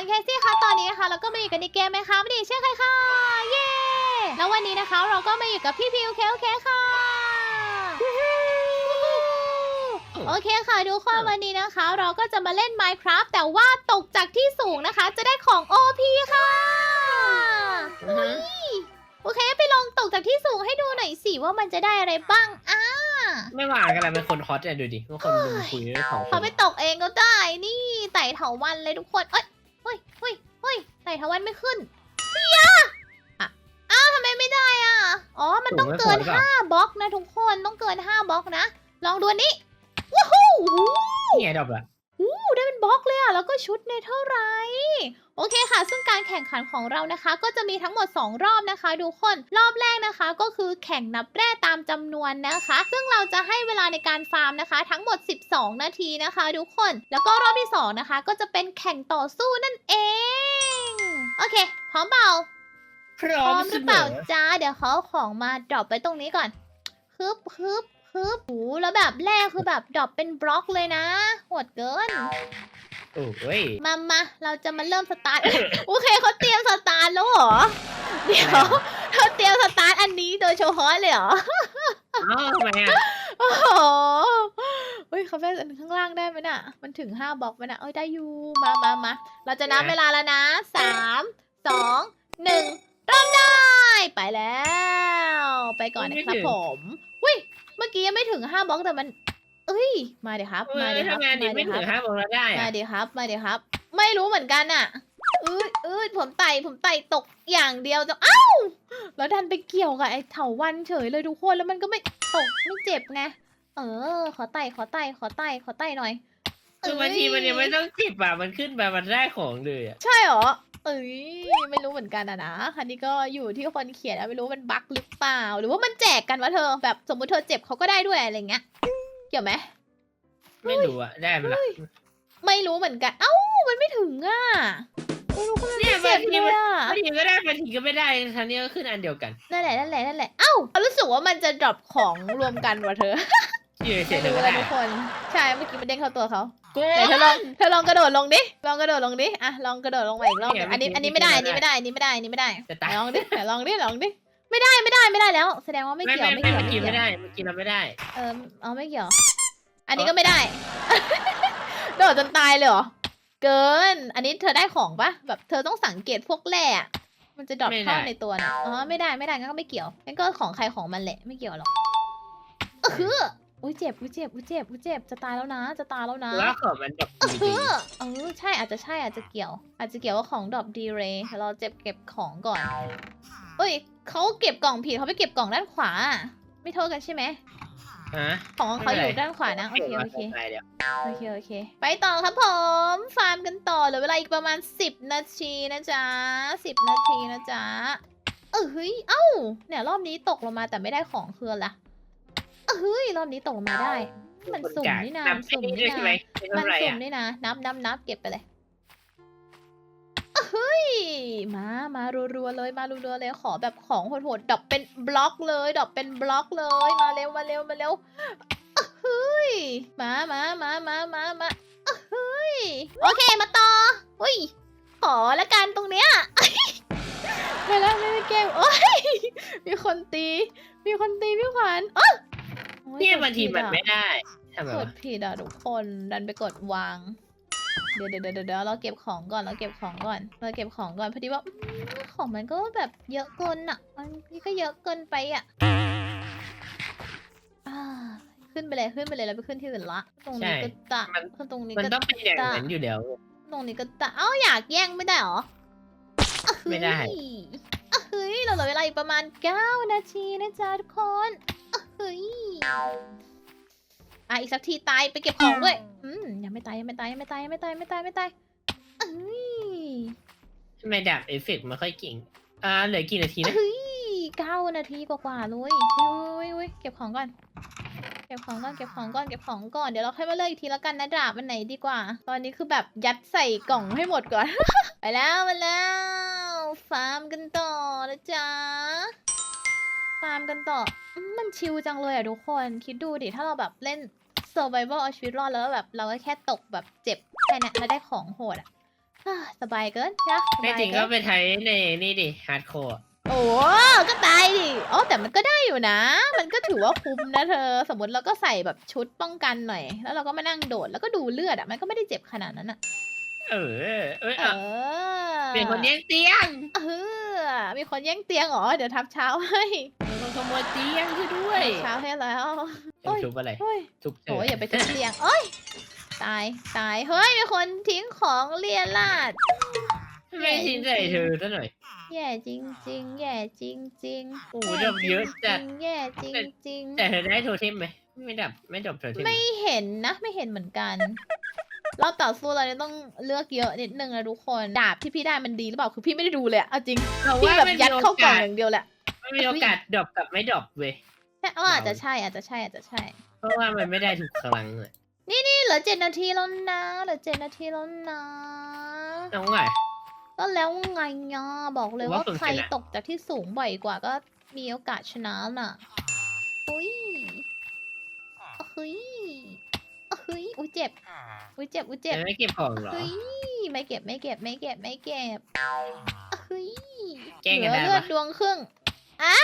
นแคสซี่ค่ะตอนนี้นะคะเราก็มาอยู่กันในเกมไหมคะไม่ดีเช่นเคยค่ะเย้แล้ววันนี้นะคะเราก็มาอยู่กับพี่พิวเคโอเคค่ะโอเคค่ะทุกคนวันนี้นะคะ เราก็จะมาเล่น Minecraft แต่ว่าตกจากที่สูงนะคะ จะได้ของ OP ค่ะอือฮึโอเคไปลองตกจากที่สูงให้ดูหน่อยสิว่ามันจะได้อะไรบ้างอ่าไม่หวานกันเลยเป็นคนฮอตอะดูดิว่าคนดูคุยเรื่องของคเขานไปตกเองก็ได้นี่ไต่เถาวันเลยทุกคนเอ้ยเฮ้ยเฮ้ย เฮ้ยไต่เถาวันไม่ขึ้นเฮียอะอ้าวทำไมไม่ได้อะ อ๋อ มันต้องเกิน5บล็อกนะทุกคน ต้องเกิน5บล็อกนะ ลองดูอันนี้ ว้าวนี่ไงดอกละอู้ได้เป็นบล็อกเลยอะ แล้วก็ชุดในเท่าไหรโอเคค่ะ ซึ่งการแข่งขันของเรานะคะ ก็จะมีทั้งหมด 2 รอบนะคะทุกคน รอบแรกนะคะก็คือแข่งนับแร่ตามจำนวนนะคะ ซึ่งเราจะให้เวลาในการฟาร์มนะคะ ทั้งหมด 12 นาทีนะคะ ทุกคน แล้วก็รอบที่ 2 นะคะ ก็จะเป็นแข่งต่อสู้นั่นเอง โอเค พร้อมเปล่าพร้พอร้อมมหเสรือมเปล่าอจ้า เดี๋ยวเขาเอาของมาดรอปไว้ตรงนี้ก่อนฮึบฮึบฮึบหูแล้วแบบแรกคือแบบดรอปเป็นบล็อกเลยนะโหดเกิน โอ้ยมามาเราจะมาเริ่มสตาร์ท โอเคเขาเตรียมสตาร์ทแล้วเหรอ เดี๋ยวเขาเตรียมสตาร์ทอันนี้โดยเฉพาะเลยเหรอ อ้าวทำไมอะโอ้โห เฮ้ยคาเฟ่อันข้างล่างได้ไหมน่ะ มันถึงห้าบล็อกไหมน่ะเอ้ยได้อยู่ มามามาเราจะนับเวลาแล้วนะสามสองหนึ่งเริ่มได้ไปแล้ว ไปก่อนนะครับผมอุ้ยเมื่อกี้ยังไม่ถึงห้าบล็อกแต่มัน เอ้ย มาเดี๋ยวครับเอมาอเดี๋ยวครับทำงานดิมาไม่เดี๋ยวครับถึงห้าโมงแล้วได้มาอะดีครับ มาดีครับ ไม่รู้เหมือนกันอะอืดอืดผมไต่ผมไต่ตกอย่างเดียวจะเอ้าแล้วดันไปเกี่ยวกับไอ้เถาวันเฉยเลยทุกคนแล้วมันก็ไม่ตกไม่เจ็บไง เออ ขอไต่ขอไต่ขอไต่ขอไต่หน่อยคือบางทีมันยังไม่ต้องจิบอะมันขึ้นมามันได้ของเลยอะใช่เหรอเอ้ยไม่รู้เหมือนกันอะนะคันนี้ก็อยู่ที่คนเขียนอะไม่รู้มันบั๊กหรือเปล่า หรือว่ามันแจกกันวะเธอแบบสมมติเธอเจ็บเขาก็ได้ด้วยอะไรเงี้ยเกี่ยวไหมไม่รู้อะได้ไหมล่ะไม่รู้เหมือนกัน เอ้ามันไม่ถึงอะไม่รู้ก็มันเนี่ไม่ยเจ็บบางทีเลยมันอะบางทีก็ได้บางทีก็ไม่ได้ทันนี้ก็ขึ้นอันเดียวกันนั่นแหละนั่นแหละนั่นแหละเอ้ารู้สึกว่ามันจะดรอปของรวมกันว่ะเธอ อยู่เฉไม่ยรู้ก็เลยได้ทุกคน ใช่เมื่อกี้มันเด้งเข้าตัวเขากูไหนเธอลองเธอลองกระโดดลงดิลองกระโดดลงดิอะลองกระโดดลงมาอีกรอบหนึ่งอันนี้อันนี้ไม่ได้อันนี้ไม่ได้อันนี้ไม่ได้อันนี้ไม่ได้จะไหนตายลองดิไหนลองดิลองดิไม่ได้ไม่ได้ไม่ได้แล้ว แสดงว่าไม่ไม่เกี่ยวไม่ไม่เกี่ยวเมื่อไม่กี้เกี่ยวไม่ได้เมื่อกี้เราไม่ได้เออเอาไม่เกี่ยว อันนี้ก็ไม่ได้ โดดจนตายเลยเหรอเกิน อันนี้เธอได้ของปะแบบเธอต้องสังเกตพวกแร่อะมันจะดรอปเข้าในตัวนะอ๋อไม่ได้ไม่ได้งั้นก็ไม่เกี่ยวงั้นก็ของใครของมันแหละไม่เกี่ยวหรอกเออ ออุ้ยเจ็บอุ้ยเจ็บอุ้ยเจ็บอุ้ยเจ็บจะตายแล้วนะ จะตายแล้วนะแล้วของมันแบบเอดีอเออใช่อาจจะใช่อาจจะเกี่ยว อาจจะเกี่ยวว่าของดรอปดีเรย์เดี๋ยวเราเจ็บเก็บของก่อนเอ้ยเขาเก็บกล่องผิดเขาไปเก็บกล่องด้านขวา ไม่โทษกันใช่ไหมๆฮะของเขาอยู่ด้านขวานะโอเคโอเคไปเดี๋ยวโอเคโอเค ไปต่อครับผมฟาร์มกันต่อเหลือเวลาอีกประมาณ 10 นาทีนะจ๊ะ10 นาทีนะจ๊ะเออเฮ้ยเอ้าเนี่ยรอบนี้ตกลงมาแต่ไม่ได้ของคืออะไร เออเฮ้ยรอบนี้ตกลงมาได้ มันสุ่มนี่นานัมับนสุ่มไอ้นี่ใช่นาไหมไม่มันเท่าไหร่สุ่มอะนี่นะนับนับนับเก็บไปเลยเฮ้ยมามารัวๆเลยมารัวๆเลยขอแบบของโหดๆดรอปเป็นบล็อกเลยดรอปเป็นบล็อกเลยมาเร็วมาเร็วมาเร็วเฮ้ยมามามามามามาเฮ้ยโอเคมาต่ออุ้ยขอละกันตรงเนี้ยไม่แล้วไม่ได้แกล้งโอ้ยมีคนตี มีคนตีพี่ขวัญอ๊ะโอ้ เนี่ยกดบางทีผิดมันอะไม่ได้ทำไมกวะดผิดอะทุกคนดันไปกดวาง เดี๋ยวเดี๋ยวเดี๋ยวเดี๋ยวเราเก็บของก่อนเราเก็บของก่อนเราเก็บของก่อนพอดีว่าอืมของมันก็แบบเยอะเกินอะมันนี่ก็เยอะเกินไปอะอ่าขึ้นไปเลยขึ้นไปเลยแล้วไปขึ้นที่อื่นละ ตรงนี้ก็ตะขึ้นตรงนี้มันก็ต้องเป็นอย่างนั้นอยู่แล้วตรงนี้ก็ตะเอ้าอยากแย่งไม่ได้เหรออะเฮ้ยไม่ได้ อะเฮ้ย เราเหลือเวลาอีกประมาณ 9 นาทีนะจ๊ะทุกคนอะ เฮ้ยอะอีกสักทีตายไปเก็บของด้วย อืมยังไม่ตายยังไม่ตายยังไม่ตายยังไม่ตายยังไม่ตายยังไม่ตายเอ้ยทำไมดับเอฟเฟกต์ไม่ค่อยเก่ง อ่าเหลือกี่นาทีนะ เฮ้ยเก้านาทีกว่าๆเลยเฮ้ยเฮ้ยเก็บของก่อน เก็บของก่อนเก็บของก่อนเก็บของก่อนเดี๋ยวเราค่อยมาเลือกอีกทีละกันนะดาบมันไหนดีกว่า ตอนนี้คือแบบยัดใส่กล่องให้หมดก่อน ไปแล้วมาแล้วฟาร์มกันต่อนะจ๊ะ ฟาร์มกันต่ออืมมันชิลจังเลยอะทุกคน คิดดูดิ ถ้าเราแบบเล่น survival เอาชีวิตรอดแล้วแบบเราก็แค่ตกแบบเจ็บแค่เนี้ยแล้วได้ของโหดอะอะสบายเกินนะสแน่บายจริงเกิก็นไปใช้ในนี่ดิฮาร์ดคอร์โอ้ก็ตายดิอ๋อแต่มันก็ได้อยู่นะ มันก็ถือว่าคุ้มนะเธอ สมมติเราก็ใส่แบบชุดป้องกันหน่อย แล้วเราก็มานั่งโดดแล้วก็ดูเลือดอะ มันก็ไม่ได้เจ็บขนาดนั้นอะ เออ เอ้ยเออะอ เป็นคนแย่งเตียง เออ มีคนแย่งเตียงเหรอ เดี๋ยวทับเช้าให้เป็นคน ขโมยเตียงช่วยด้วยเช้าให้แล้ว โอ้ยทุบอะไรเฮ้ยทุบเธโอ้ยอย่าไปทุบเตียงเอ้ย ตาย ตาย เฮ้ยมีคนทิ้งของเลียราด ไม่ทิ้งใส่เธอซะหน่อย แย่จริงจริงๆแย่จริงจริงๆโอ้โหดอกเยอะจัด แย่จริงจริง แต่เธอได้โทเทมไหม ไม่ดับ ไม่ดับโทเทมไม่เห็นนะ ไม่เห็นเหมือนกัน รอบต่อสู้เราเนี่ยต้องเลือกเยอะนิดนึงนะทุกคน ดาบที่พี่ได้มันดีหรือเปล่า คือพี่ไม่ได้ดูเลยอะเอาจริงเพราะพี่ว่าแบบมันยัดมีเข้าโอกล่องกาสอย่างเดียวแหละ มันมีโอกาสดรอปกับไม่ดรอปเว้ย ใช่เอออาจจะใช่อาจจะใช่อาจจะใช่ เพราะว่ามันไม่ได้ทุกครั้งเลยนี่เหลือเจ็ดนาทีแล้วนะเหลือเจ็ดนาทีแล้วนะน้องไง ก็แล้วไงอะบอกเลยผมว่าว่าฝึกใครชนะตกจากที่สูงบ่อยกว่าก็มีโอกาสชนะน่ะอุ้ยเฮ้ยเฮ้ยอุ้ยเจ็บอุ้ยเจ็บอุ้ยเจ็บจะไม่เก็บของเหรอเฮ้ยไม่เก็บไม่เก็บไม่เก็บไม่เก็บเฮ้ยแกล้งเหกัลืนอได้เลือปะดดวงครึ่ง อ้า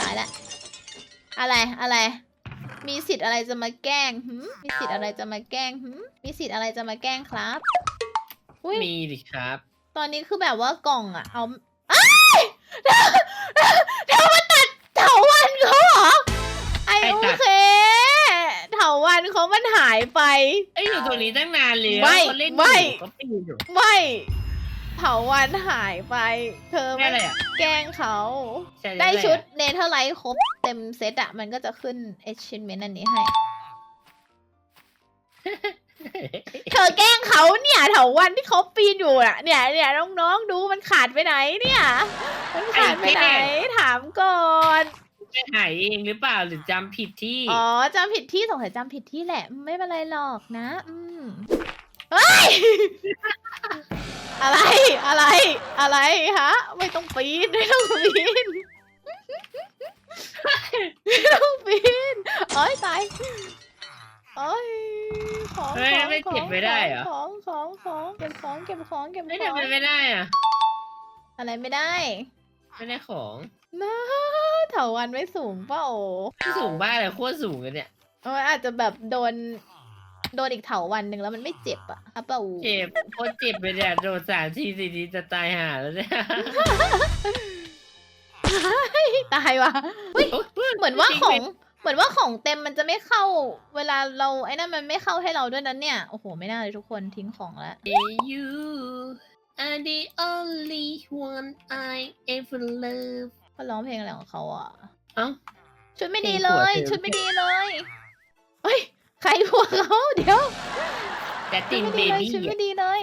ตายละ อะไร อะไร มีสิทธิ์อะไรจะมาแกล้งหืมมีสิทธิ์อะไรจะมาแกล้งหืมมีสิทธิ์อะไรจะมาแกล้งครับ อุ้ย มีดิครับ ตอนนี้คือแบบว่ากล่องอะเอาอ้ายเธอเธอมาตัดเถาวันเขาเหรอ ไอโอเค เถาวันเขามันหายไปไอ้ยอยู่ตรงนี้ตั้งนานเลยไม่เขาเล่นไม่อยู่เขาปีนอยู่ไม่ เถาวันหายไป เธอได้มาอะไรอะแกล้งเขาใช่ได้อะไรอะชุดเนเธอร์ไลท์ครบเต็มเซตอะมันก็จะขึ้น achievement อันนี้ให้ เธอแกล้งเขาเนี่ยเถาวันที่เขาปีนอยู่อะเนี่ยเนี่ยน้องๆดูมันขาดไปไหนเนี่ย มันขาดไปไหน ถามก่อน ไปหายเองหรือเปล่าหรือจำผิดที่อ๋อจำผิดที่สงสัยจำผิดที่แหละ ไม่เป็นไรหรอกนะ อืมเฮ้ย อะไรอะไรอะไรฮะ ไม่ต้องปีนไม่ต้องปีนไม่ต้องปีนโอ้ยตายโอ้ยของเฮ้ยของไม่เก็บไม่ได้เหรอ ของของของเก็บของเก็บของเก็บไม่ขอทำงไมไม่ได้อะอะไรไม่ได้ไม่ได้ของนะเถาวันไม่สูงเปล่าสูงบ้ากเลยโคตรสูงเลยเนี่ย เอออาจจะแบบโดน โดนอีกเถาวันหนึ่งแล้วมันไม่เจ็บอะอะเปล่าเจ็บโคตรเจ็บเลยเนี่ยโดนสามทีสี่ทีจะตายห่าแล้วเนี่ยตายว่ะเหมือนว่าจริของไหมเหมือนว่าของเต็มมันจะไม่เข้า เวลาเราไอ้นั่นมันไม่เข้าให้เราด้วยนั้นเนี่ย โอ้โห ไม่น่าเลยทุกคนทิ้งของแล้ว You are the only one I ever love เขาร้องเพลงอะไรของเขาอะ เอ้าชุดไม่ดีเพลงเลผัวยเธอชุดไม่ดีเลย เฮ้ย ใครหัวเขาเดี๋ยวแต่ชุติดงไม่เบดีเลยบี้ชุดไม่ดีเลย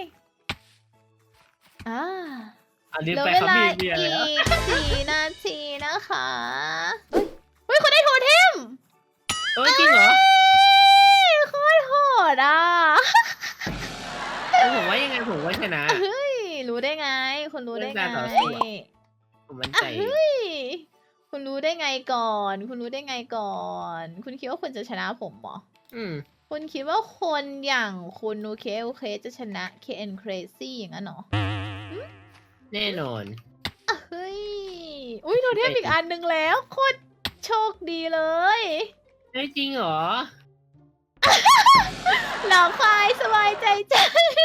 อ่าเอาลืมเหลือไปเวเขาลามีอีเบียร์แล้วกสี่นาทีนะคะเฮ้ยเฮ้ยเขาได้โทเทมเอ้ยจริงเหรอโคตรโหดอะเออผมว่ายังไงผมว่าชนะ เฮ้ยรู้ได้ไง คุณรู้ได้ไง เรื่องการต่อสู้อะ ผมมั่นอะใจเฮ้ย คุณรู้ได้ไงก่อน คุณรู้ได้ไงก่อน คุณคิดว่าคุณจะชนะผมเหรอ อืม คุณคิดว่าคนอย่างคุณโอเคโอเคจะชนะ KN Crazy อย่างนั้นเหรอแน่นอน อะเฮ้ย อุ้ยโทเทมอีกอันหนึ่งแล้ว โคตรโชคดีเลยเฮ้ยจริงเหรอ หลอกควายสบายใจใจ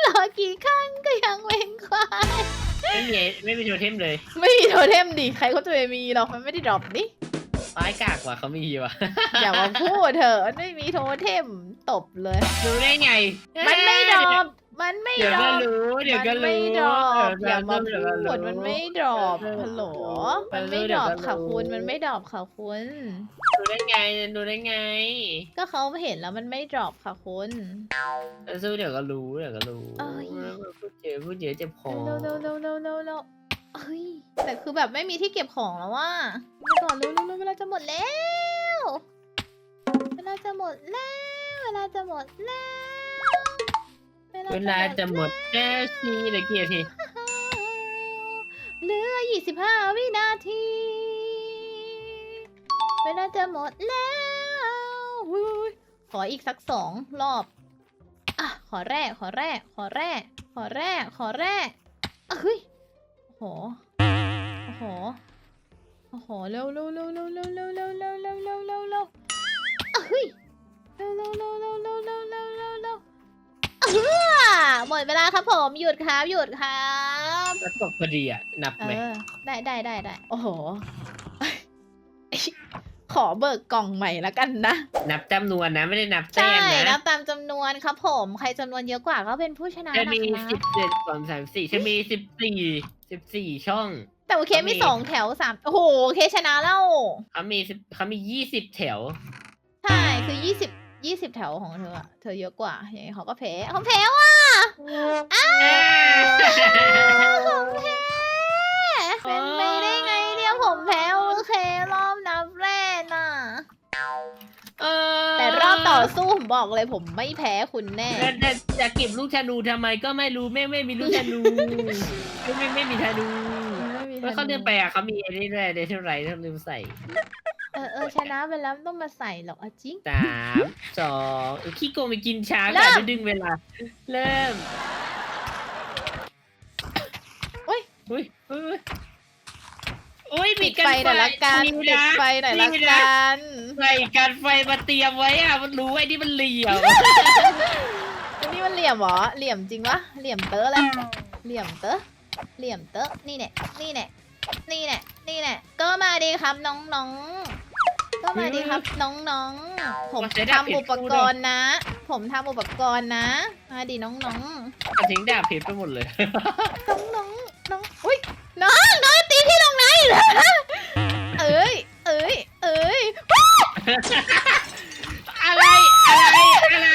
หลอกกี่ครั้งก็ยังเว้งควาย ไม่มีไม่มีโทเทมเลย ไม่มีโทเทมดิ ใครเขาจะไปมีหรอกมันไม่ได้ดรอปนี่ ร้ายกากกว่าเขามีอยู่ะอย่ามาพูดเถอะมันไม่มีโทเทมตบเลย รู้ได้ไงมันไม่ดรอปมันไม่เดี๋ยวดรก็อปรู้เดี๋ยวก็มันไม่รู้ดรอปเดี๋วก็อย่ามาก็พูดมันไม่ดรอปฮัลโหลมันไม่ดรอปค่ะคุณมันไม่ดรอปค่ะคุณ รู้ได้ไงรู้ได้ไงก็เขาเห็นแล้วมันไม่ดรอปค่ะคุณ สู้เดี๋ยวก็รู้เดี๋ยวก็รู้เอ้ย พูดเยอะพูดเยอะเจ็บคอเร็วเร็ว เร็วเร็วเร็วเร็วเฮ้ยแต่คือแบบไม่มีที่เก็บของแล้วว่าก่อนเร็วเร็วเร็วเวลาจะหมดแล้ว เวลาจะหมดแล้ว เวลาจะหมดแล้วเวลาจะหมดแค่ทีเหลือกี่นาทีเหลือ 25 วินาที เวลาจะหมดแล้วอุ๊ยขออีกสักสองรอบอะขอแร่ขอแร่ขอแร่ขอแรก ขอแรกอะเฮ้ย โอ้โหโอ้โหโอ้โหเร็วเร็วเร็วเร็วเร็วเร็วเร็วเร็วเร็วเร็วเร็วเร็วอะเฮ้ยเร็วเร็วเร็วเร็วเร็วเร็วเร็วเร็วเร็วอะเฮ้อหมดเวลาครับผมหยุดครับหยุดครับแล้วตกพอดีอะนับเอไหมอได้ได้ได้ได้โอ้โห ขอเบิกกล่องใหม่ละกันนะ นับจำนวนนะ ไม่ได้นับแต้ใช่มนันะบตามจำนวนครับผม ใครจำนวนเยอะกว่าก็เป็นผู้ชนะจะนะมีคสิรับบเจ็ดสองสามสี่จะมีสิบสี่สิบสี่ช่องแต่โอเคก็มีมีสองแถวสามโอ้โหโอเคชนะแล้ว เขามีสิบเขามียี่สิบแถว ใช่คือยี่สิบยี่สิบแถวของเธออะเธอเยอะกว่าอย่างนี้เขาก็แพ้เขาแพ้ว่ะผมแพ้เป็นไปได้ สู้ผมบอกเลยผมไม่แพ้คุณแน่ แต่แต่จะเก็บลูกธนูทำไมก็ไม่รู้แม่งไม่มีลูกธนูไม่ไม่ไม่มีธนูไม่มีเมื่อเขาเดินไปอะเขามีไอ้นี่ด้วยเดทเท่าไรเขาลืมใส่เออเออชนะไปแล้วไม่ต้องมาใส่หรอกเอาจริงสามสองเออขี้โกงไปกินช้างเริ่ก่อนมจะดึงเวลา เริ่มอุ๊ยอุ้ย อุ้ยอุ้ยปิมีดกันไฟหน่อยละกันมีปิดนะไฟหน่อยละมีกันะนใส่กันไฟมาเตรียมไว้อะ มันรู้ไอ้นี่มันเหลี่ยมอันนี้มันเหลี่ยมเหรอ เหลี่ยมจริงวะ เหลี่ยมเต๋อเลยเหลี่ยมเต๋อเหลี่ยมเต๋อนี่แน่นี่แน่นี่แน่นี่แน่ก็มาดีครับน้องๆ ก็มาดีครับน้องๆ ผมใช้ดาบทำอุปกรณ์นะ ผมทำอุปกรณ์นะ มาดีน้องๆน้องตัดทิ้งดาบเพชรไปหมดเลยๆน้องๆน้องอุ้ยน้องน้องตีพี่ตรงไห นเหรอเอ้ย เอ้ย เอ้ยอะไร อะไร อะไร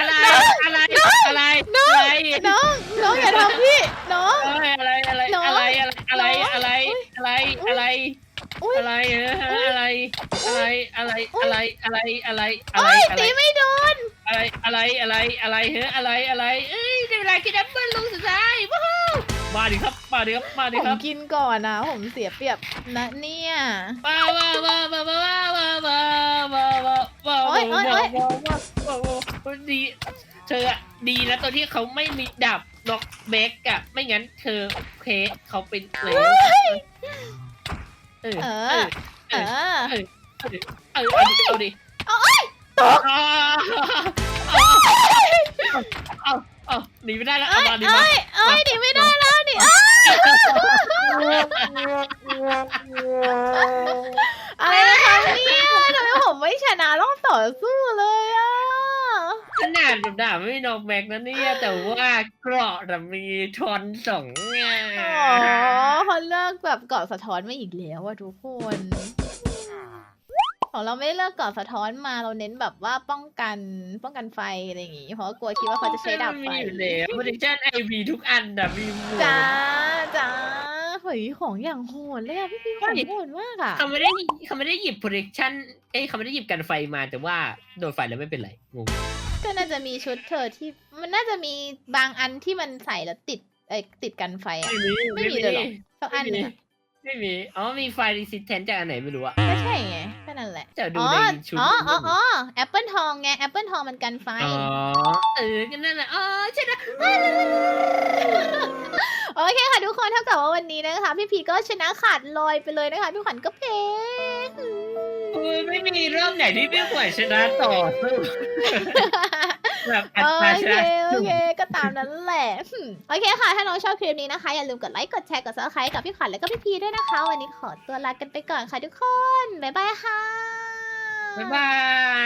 อะไร อะไรอะไรน้องอะไรน้องน้องอย่าทำพี่ น้อง อะไร อะไรน้องอะไรอะไรอะไรอะไรอะไรอุ๊ยอะไรเอออะไร อะไร อะไร อะไร อะไร อะไรอะไรโอ้ยอะไรตีไม่โดน อะไร อะไร อะไร อะไรเฮ้อะไร อะไร เอ้ยได้เวลากินแอปเปิ้ลลูกสุดท้ายว้าว มาดิครับมาดิครับมาดิผมครับกินก่อนนะผมเสียเปรียบนะเนี่ยว้าวว้าวว้าวว้าวว้าวว้าวว้าวว้าวว้าวว้าวโอ๊ยโอ๊ยโอ๊ยว้าวว้าวว้าวว้าวดีเธออะดีนะตอนที่เขาไม่มีดาบน็อกเบกอะไม่งั้นเธอเพเขาเป็นเลยเออเอเอออเออเออเอาดิเอาดิ เอาเอ้ยตกเอาเอา เอาหนีไม่ได้แล้วเอ้เอายมาดิมาเอ้ยเอ้ยดิไม่ได้แล้วดิเอ้ยอะไรนะครับเนี่ยทำไมผมไม่ชนะรอบต่อสู้เลยอะขนาดแบบดาบไม่มีน็อกแบกนะเนี่ย แต่ว่าเกราะน่ะมีทอนสองไง อ๋อเขาเลิกแบบเกาะสะท้อนมาอีกแล้วอะทุกคน ของเราไม่ได้เลิกเกาะสะท้อนมาเราเน้นแบบว่าป้องกันป้องกันไฟอะไรอย่างงี้เพราะว่ากลัวคิดว่าเขาจะใช้ดาบไฟมีอยู่แล้วโปรดักชั่นไอวีทุกอันน่ะมีหมดจ้าจ้าเฮ้ยของอย่างโหดเลยอะพี่พี่ของโหดมากอะเขาไม่ได้เขาไม่ได้หยิบโปรดักชั่นเอ้ยเขาไม่ได้หยิบกันไฟมาแต่ว่าโดนไฟแล้วไม่เป็นไรงงก็น่าจะมีชุดเธอที่มันน่าจะมีบางอันที่มันใส่แล้วติดเอ้ยติดกันไฟอะไม่มีไม่มีเลยเหรอสักอันหนึงอะไม่มีอ๋อมีไฟรีสิสแทนจากอันไหนไม่รู้อะก็ใช่ไงแค่ นั้นแหละจะดูอ๋อในชุดอ๋ออ๋ออ๋อแอปเปิลทองไงแอปเปิลทองมันกันไฟ อ๋อเออก็นั่นแหละอ๋อใช่นะโอเคค่ะทุกคนเท่ากับว่าวันนี้นะคะ พี่พีก็ชนะขาดลอยไปเลยนะคะ พี่ขวัญก็เพงโอ้ยไม่มีรอบไหนที่พี่ขวัญชนะต่อสู้ แบบอัโอตราชเคนะโอสูงเค ก็ตามนั้นแหละโอเคค่ะ ถ้าน้องชอบคลิปนี้นะคะ อย่าลืมกดไลค์ กดแชร์ กดซับสไครต์กับพี่ขวัญและก็พี่พีด้วยนะคะ วันนี้ขอตัวลากันไปก่อนค่ะทุกคน บ๊ายบายค่ะ บ๊ายบาย